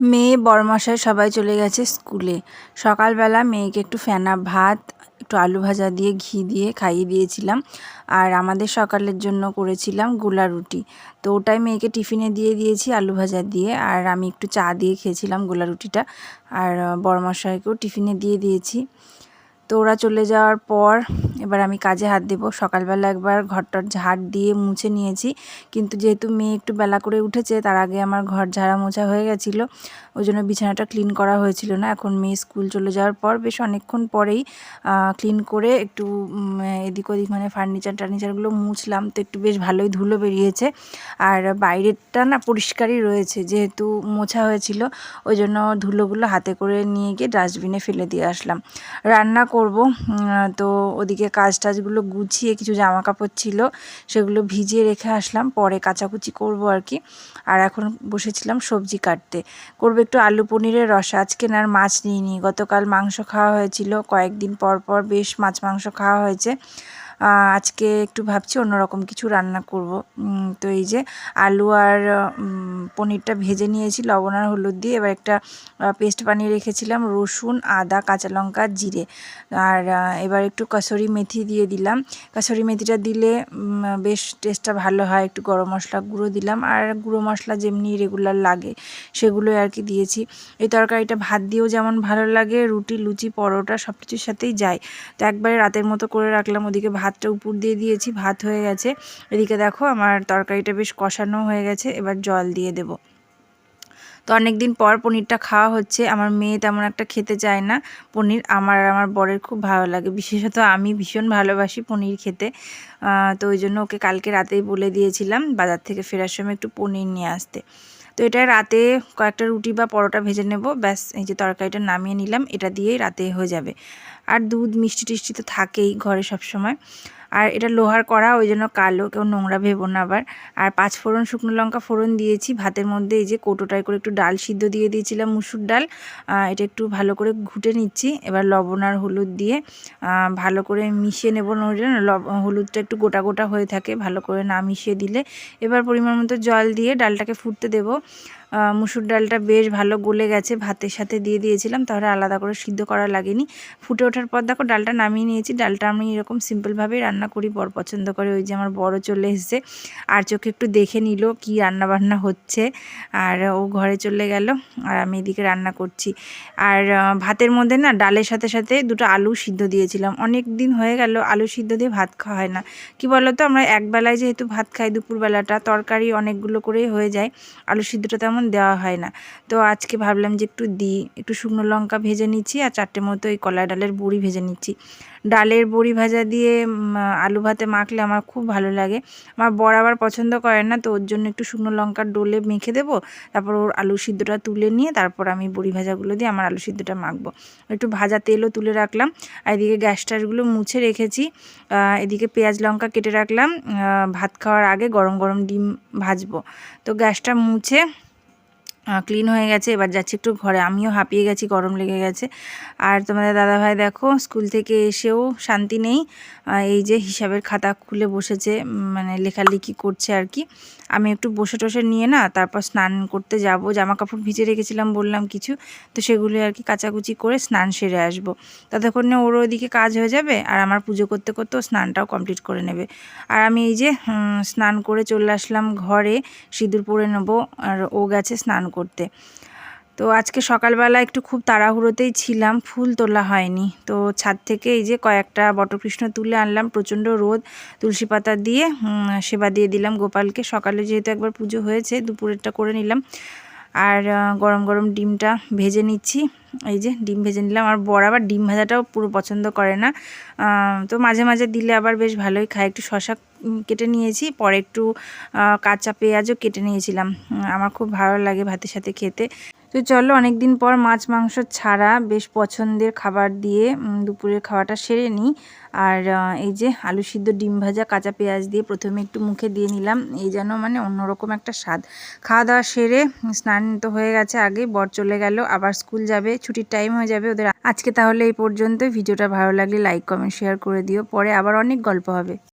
মেয়ে বড়মশাই সবাই চলে গেছে স্কুলে। সকালবেলা মেয়েকে একটু ফেনা ভাত, একটু আলু ভাজা দিয়ে ঘি দিয়ে খাইয়ে দিয়েছিলাম আর আমাদের সকালের জন্য করেছিলাম গোলা রুটি। তো ওটাই মেয়েকে টিফিনে দিয়ে দিয়েছি আলু ভাজা দিয়ে আর আমি একটু চা দিয়ে খেয়েছিলাম গোলা রুটিটা। আর বড়মশাইকেও টিফিনে দিয়ে দিয়েছি। তো ওরা চলে যাওয়ার পর এবার আমি কাজে হাত দেবো। সকালবেলা একবার ঘরটার ঝাড় দিয়ে মুছে নিয়েছি। কিন্তু যেহেতু মেয়ে একটু বেলা করে উঠেছে, তার আগে আমার ঘর ঝাড়া মোছা হয়ে গেছিল। ওই জন্য বিছানাটা ক্লিন করা হয়েছিল না। এখন মেয়ে স্কুল চলে যাওয়ার পর বেশ অনেকক্ষণ পরেই ক্লিন করে একটু এদিক ওদিক মানে ফার্নিচার টার্নিচারগুলো মুছলাম। তো একটু বেশ ভালোই ধুলো বেরিয়েছে। আর বাইরেরটা না পরিষ্কারই রয়েছে, যেহেতু মোছা হয়েছিল। ওই জন্য ধুলোগুলো হাতে করে নিয়ে গিয়ে ডাস্টবিনে ফেলে দিয়ে আসলাম। রান্না করব। তো ওদিকে কাজ টাজগুলো গুছিয়ে কিছু জামা কাপড় ছিল, সেগুলো ভিজিয়ে রেখে আসলাম, পরে কাচাকুচি করব আর কি। আর এখন বসেছিলাম সবজি কাটতে। করব একটু আলু পনিরের রসা আজকে আর মাছ নিইনি। গতকাল মাংস খাওয়া হয়েছিল, কয়েকদিন পর পর বেশ মাছ মাংস খাওয়া হয়েছে। আজকে একটু ভাবছি অন্যরকম কিছু রান্না করব। তো এই যে আলু আর পনিরটা ভেজে নিয়েছি, লবণ আর হলুদ দিয়ে। এবার একটা পেস্ট বানিয়ে রেখেছিলাম, রসুন, আদা, কাঁচা লঙ্কা, জিরে। আর এবার একটু কাসরি মেথি দিয়ে দিলাম। কাসরি মেথিটা দিলে বেশ টেস্টটা ভালো হয়। একটু গরম মশলা গুঁড়ো দিলাম। আর গুঁড়ো মশলা যেমনি রেগুলার লাগে, সেগুলোই আর কি দিয়েছি। এই তরকারিটা ভাত দিয়েও যেমন ভালো লাগে, রুটি, লুচি, পরোটা সব কিছুর সাথেই যায়। তো একবারে রাতের মতো করে রাখলাম, ওদিকে ভাত ভাতটা উপর দিয়ে দিয়েছি, ভাত হয়ে গেছে। এদিকে দেখো আমার তরকারিটা বেশ কষানো হয়ে গেছে, এবার জল দিয়ে দেবো। তো অনেক দিন পর পনিরটা খাওয়া হচ্ছে, আমার মেয়ে তেমন একটা খেতে চায় না পনির, আমার আমার বরের খুব ভালো লাগে, বিশেষত আমি ভীষণ ভালোবাসি পনির খেতে। তো ওই জন্য ওকে কালকে রাতেই বলে দিয়েছিলাম বাজার থেকে ফেরার সময় একটু পনির নিয়ে আসতে। তো এটা রাতে কয়েকটা রুটি বা পরোটা ভেজে নেব। ব্যাস, এই যে তরকারিটা নামিয়ে নিলাম, এটা দিয়েই রাতে হয়ে যাবে। আর দুধ মিষ্টি টিষ্টি তো থাকেই ঘরে সব সময় আর এটা লোহার কড়া, ওই জন্য কালো, কেউ নোংরা ভেবো না আবার। আর পাঁচ ফোড়ন শুকনো লঙ্কা ফোড়ন দিয়েছি, ভাতের মধ্যে এই যে কৌটোটায় করে একটু ডাল সিদ্ধ দিয়ে দিয়েছিলাম মুসুর ডাল। এটা একটু ভালো করে ঘুটে নিচ্ছি, এবার লবণ আর হলুদ দিয়ে ভালো করে মিশিয়ে নেব হলুদটা একটু গোটা গোটা হয়ে থাকে, ভালো করে না মিশিয়ে দিলে। এবার পরিমাণ মতো জল দিয়ে ডালটাকে ফুটতে দেবো। মুসুর ডালটা বেশ ভালো গলে গেছে, ভাতের সাথে দিয়ে দিয়েছিলাম, তাহলে আলাদা করে সিদ্ধ করা লাগেনি। ফুটে ওঠার পর দেখো ডালটা নামিয়ে নিয়েছি, ডালটা আমি এরকম সিম্পলভাবেই রান্না করি, বর পছন্দ করে। ওই যে আমার বড় চলে এসছে। আর চোখে একটু দেখে নিল কি রান্না বান্না হচ্ছে। আর ও ঘরে চলে গেল আর আমি এদিকে রান্না করছি। আর ভাতের মধ্যে না ডালের সাথে সাথে দুটো আলু সিদ্ধ দিয়েছিলাম। অনেক দিন হয়ে গেল আলু সিদ্ধ দিয়ে ভাত খাওয়া হয় না। কি বলো তো আমরা একবেলায় যেহেতু ভাত খাই দুপুরবেলাটা, তরকারি অনেকগুলো করেই হয়ে যায়। আলু সিদ্ধটা তেমন দেওয়া হয় না। তো আজকে ভাবলাম যে একটু দিই। একটু শুকনো লঙ্কা ভেজে নিচ্ছি আর চারটে মতো এই কলা ডালের বড়ি ভেজে নিচ্ছি। ডালের বড়ি ভাজা দিয়ে আলু ভাতে মাখলে আমার খুব ভালো লাগে। আমার বর আবার পছন্দ করে না, তো ওর জন্য একটু শুকনো লঙ্কার ডোলে মেখে দেবো। তারপর ওর আলু সিদ্ধটা তুলে নিয়ে তারপর আমি বড়ি ভাজাগুলো দিয়ে আমার আলু সিদ্ধটা মাখবো। একটু ভাজা তেলও তুলে রাখলাম। আর এদিকে গ্যাস ট্যাসগুলো মুছে রেখেছি। এদিকে পেঁয়াজ লঙ্কা কেটে রাখলাম। ভাত খাওয়ার আগে গরম গরম ডিম ভাজবো। তো গ্যাসটা মুছে ক্লিন হয়ে গেছে, এবার যাচ্ছি একটু ঘরে। আমিও হাঁপিয়ে গেছি, গরম লেগে গেছে। আর তোমাদের দাদাভাই দেখো স্কুল থেকে এসেও শান্তি নেই। এই যে হিসাবের খাতা খুলে বসেছে মানে লেখালেখি করছে আর কি। আমি একটু বসে টসে নিয়ে না, তারপর স্নান করতে যাব। জামা কাপড় ভিজে রেখেছিলাম, বললাম কিছু। তো সেগুলো আর কি কাচাকুচি করে স্নান সেরে আসব। ততক্ষণে ওর ওইদিকে কাজ হয়ে যাবে, আর আমার পুজো করতে করতেও স্নানটাও কমপ্লিট করে নেবে। আর আমি এই যে স্নান করে চলে আসলাম ঘরে, সিঁদুর পরে নেব, আর ও গেছে স্নান করতে। তো আজকে সকালবেলা একটু খুব তাড়াহুড়োতেই ছিলাম, ফুল তোলা হয়নি। তো ছাদ থেকে এই যে কয়েকটা বটকৃষ্ণ তুলে আনলাম, প্রচণ্ড রোদ, তুলসী পাতা দিয়ে সেবা দিয়ে দিলাম গোপালকে। সকালে যেহেতু একবার পুজো হয়েছে, দুপুরেরটা করে নিলাম। আর গরম গরম ডিমটা ভেজে নিচ্ছি। এই যে ডিম ভেজে নিলাম। আর বড় আবার ডিম ভাজাটাও পুরো পছন্দ করে না। তো মাঝে মাঝে দিলে আবার বেশ ভালোই খায়। একটু শশা কেটে নিয়েছি। পরে একটু কাঁচা পেঁয়াজও কেটে নিয়েছিলাম। আমার খুব ভালো লাগে ভাতের সাথে খেতে। তো চলো অনেক দিন পর মাছ, মাংস ছাড়া বেশ পছন্দের খাবার দিয়ে দুপুরের খাওয়াটা সেরে নিই। আর এই যে আলু সিদ্ধ ডিম ভাজা, কাঁচা পেঁয়াজ দিয়ে প্রথমে একটু মুখে দিয়ে নিলাম। এই যেন মানে অন্যরকম একটা স্বাদ। খাওয়া দাওয়া সেরে, স্নান তো হয়ে গেছে আগে, বর চলে গেল, আবার স্কুল যাবে, ছুটির টাইম হয়ে যাবে ওদের। আজকে তাহলে এই পর্যন্ত ভিডিওটা ভালো লাগলে লাইক কমেন্ট শেয়ার করে দিও। পরে আবার অনেক গল্প হবে।